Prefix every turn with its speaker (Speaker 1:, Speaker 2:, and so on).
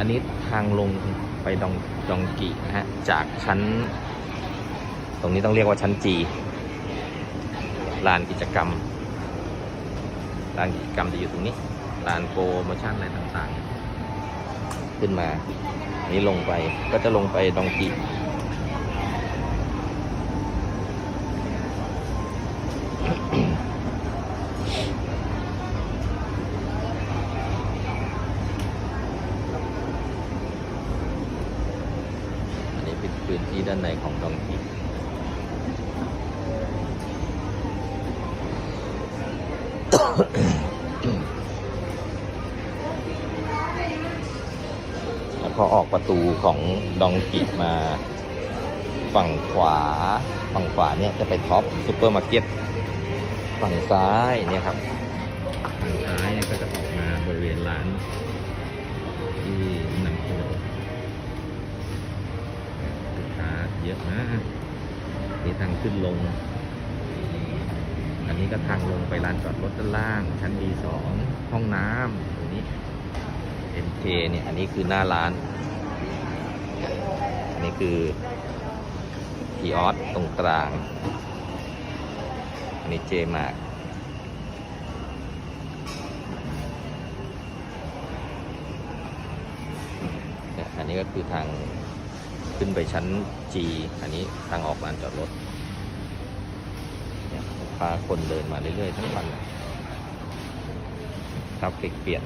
Speaker 1: อันนี้ทางลงไปดองดองกีนะฮะ จากชั้น ตรงนี้ต้องเรียกว่าชั้นจีลานกิจกรรมลานกิจกรรมจะอยู่ตรงนี้ลานโปรโมชั่นอะไรต่างๆ ขึ้นมา นี้ลงไปก็จะลงไปดองกี อันนี้เป็น พื้นที่ด้านในของดองกิแล้วพอออกประตูของดองกิมาฝั่งขวา ฝั่งขวาเนี่ยจะไปท็อปซูเปอร์มาร์เก็ต ฝั่งซ้ายเนี่ยครับ ฝั่งซ้ายเนี่ยก็จะออกมาบริเวณร้านที่ ยอะมากนี่ทางขึ้นลง อันนี้ก็ทางลงไปลานจอดรถด้านล่าง ชั้น B2 ห้องน้ำตรงนี้ MK เนี่ย อันนี้คือหน้าร้าน อันนี้คือพีออสตรงกลาง อันนี้เจมากอันนี้ก็คือทาง ขึ้นไปชั้น G อันนี้ทางออกลานจอดรถพาคนเดินมาเรื่อยๆทั้งวันทราฟฟิกเปลี่ยน